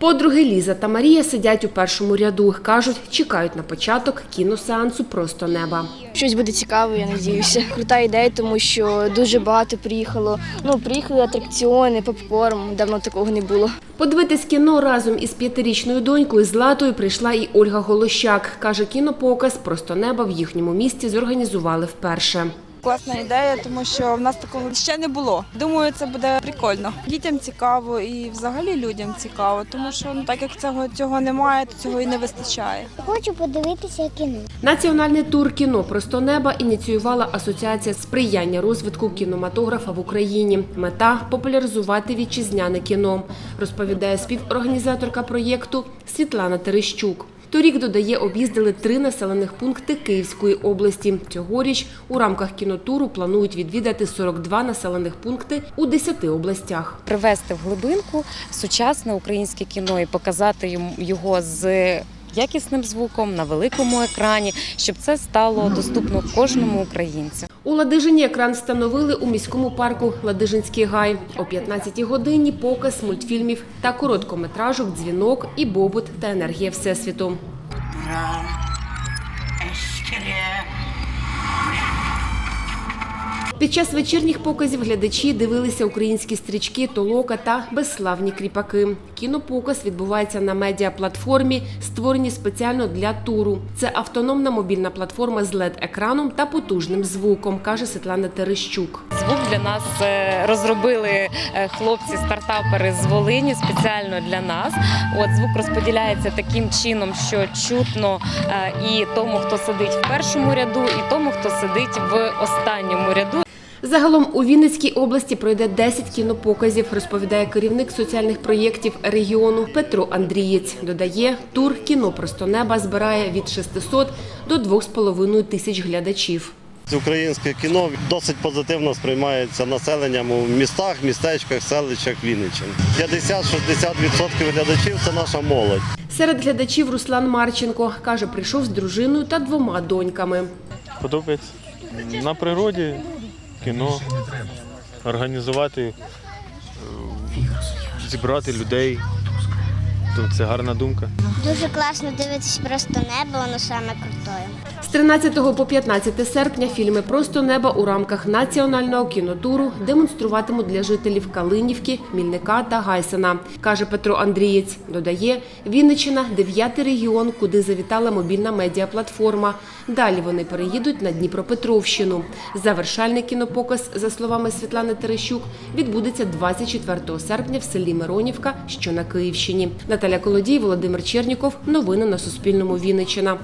Подруги Ліза та Марія сидять у першому ряду. Кажуть, чекають на початок кіносеансу Просто неба. Щось буде цікаво, я надіюся. Крута ідея, тому що дуже багато приїхало. Ну, приїхали атракціони, попкорн. Давно такого не було. Подивитись кіно разом із п'ятирічною донькою Златою прийшла і Ольга Голощак. Каже, кінопоказ Просто неба в їхньому місті зорганізували вперше. Класна ідея, тому що в нас такого ще не було. Думаю, це буде прикольно. Дітям цікаво і взагалі людям цікаво, тому що ну так як цього цього немає, то цього і не вистачає. Хочу подивитися кіно. Національний тур кіно Просто неба ініціювала асоціація сприяння розвитку кінематографа в Україні. Мета популяризувати вітчизняне кіно, розповідає співорганізаторка проєкту Світлана Терещук. Торік додає, об'їздили три населених пункти Київської області. Цьогоріч у рамках кінотуру планують відвідати 42 населених пункти у 10 областях. привести в глибинку сучасне українське кіно і показати його з якісним звуком на великому екрані, щоб це стало доступно кожному українцю. У Ладижині екран встановили у міському парку Ладижинський гай. О 15-й годині показ мультфільмів та короткометражок Дзвінок і Бобут та енергія Всесвіту. Під час вечірніх показів глядачі дивилися українські стрічки Толока та Безславні кріпаки. Кінопоказ відбувається на медіаплатформі, створеній спеціально для туру. Це автономна мобільна платформа з LED-екраном та потужним звуком, каже Світлана Терещук. Звук для нас е, розробили е, хлопці-стартапери з Волині спеціально для нас. От звук розподіляється таким чином, що чутно е, і тому, хто сидить в першому ряду, і тому, хто сидить в останньому ряду. Загалом у Вінницькій області пройде 10 кінопоказів, розповідає керівник соціальних проєктів регіону Петро Андрієць. Додає, тур кіно просто неба збирає від 600 до 2,5 тисяч глядачів. Українське кіно досить позитивно сприймається населенням у містах, містечках, селищах Вінниччини. 50-60% глядачів це наша молодь. Серед глядачів Руслан Марченко каже, прийшов з дружиною та двома доньками. Подобається. На природі кіно, організувати, е, зібрати людей. То це гарна думка. Дуже класно дивитися просто небо, воно саме крутое. З 13 по 15 серпня фільми Просто неба у рамках національного кінотуру демонструватимуть для жителів Калинівки, Мільника та Гайсена, каже Петро Андрієць. Додає, Вінниччина – дев'ятий регіон, куди завітала мобільна медіаплатформа. Далі вони переїдуть на Дніпропетровщину. Завершальний кінопоказ, за словами Світлани Терещук, відбудеться 24 серпня в селі Миронівка, що на Київщині. Наталя Колодій, Володимир Черніков. Новини на Суспільному. Вінниччина.